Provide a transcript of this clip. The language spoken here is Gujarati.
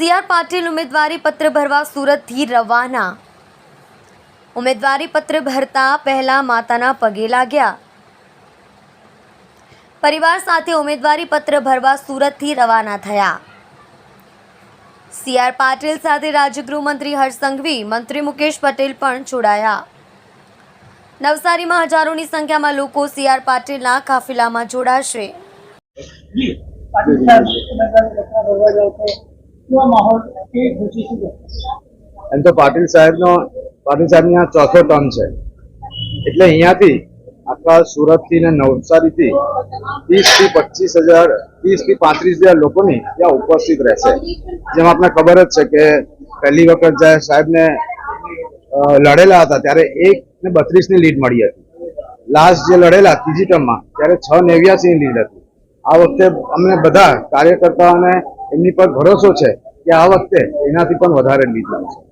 સીઆર પાટીલ ઉમેદવારી પત્ર ભરવા સુરતથી રવાના ઉમેદવારી પત્ર ભરતા પહેલા માતાના પગે લાગ્યા પરિવાર સાથે ઉમેદવારી પત્ર ભરવા સુરતથી રવાના થયા। સીઆર પાટીલ સાથે રાજ્યગૃહ મંત્રી હર્ષ સંઘવી, મંત્રી મુકેશ પટેલ પણ જોડાયા। નવસારીમાં હજારોની સંખ્યામાં લોકો સીઆર પાટીલના કાફિલામાં જોડાશે। એમ તો પાટીલ સાહેબનો, પાટીલ સાહેબની આ ચોથો ટર્મ છે. એટલે અહીંયાથી આખા સુરતથી ને નવસારીથી ત્રીસથી પચીસ હજાર ત્રીસથી પાંત્રીસ હજાર લોકોની ત્યાં ઉપસ્થિત રહેશે. જેમ આપને ખબર જ છે કે પહેલી વખત જ્યારે સાહેબને લડેલા હતા ત્યારે એક ને બત્રીસની લીડ મળી હતી. લાસ્ટ જે લડેલા, ત્રીજી ટર્મમાં, ત્યારે છ નેવ્યાસી ની લીડ હતી. આ વખતે અમને બધા કાર્યકર્તાઓને એમની પર ભરોસો છે કે આ વખતે એનાથી પણ વધારે લીડ લાવશે